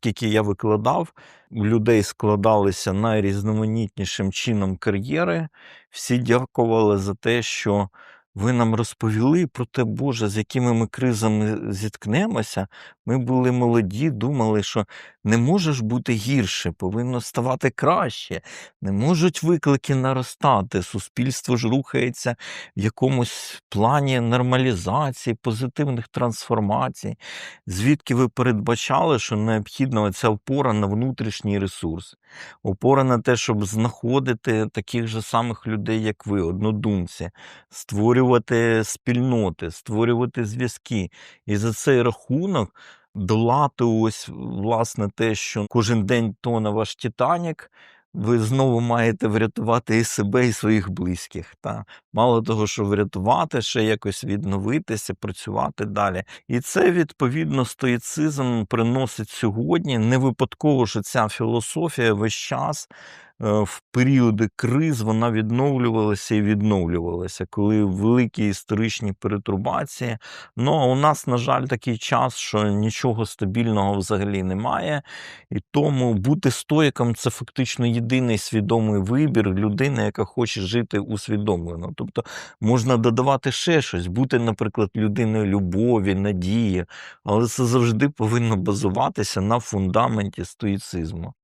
скільки я викладав, у людей складалися найрізноманітнішим чином кар'єри. Всі дякували за те, що ви нам розповіли про те, Боже, з якими ми кризами зіткнемося. Ми були молоді, думали, що не може ж бути гірше, повинно ставати краще. Не можуть виклики наростати. Суспільство ж рухається в якомусь плані нормалізації, позитивних трансформацій. Звідки ви передбачали, що необхідна ця опора на внутрішній ресурс, опора на те, щоб знаходити таких же самих людей, як ви, однодумці, створювати спільноти, створювати зв'язки. І за цей рахунок долати ось власне те, що кожен день тоне ваш Титанік. Ви знову маєте врятувати і себе, і своїх близьких. Та мало того, що врятувати, ще якось відновитися, працювати далі. І це відповідно стоїцизм приносить сьогодні. Не випадково, що ця філософія весь час в періоди криз вона відновлювалася і відновлювалася, коли великі історичні перетрубації. Ну а у нас, на жаль, такий час, що нічого стабільного взагалі немає. І тому бути стоїком це фактично єдиний свідомий вибір людини, яка хоче жити усвідомлено. Тобто можна додавати ще щось, бути, наприклад, людиною любові, надії, але це завжди повинно базуватися на фундаменті стоїцизму.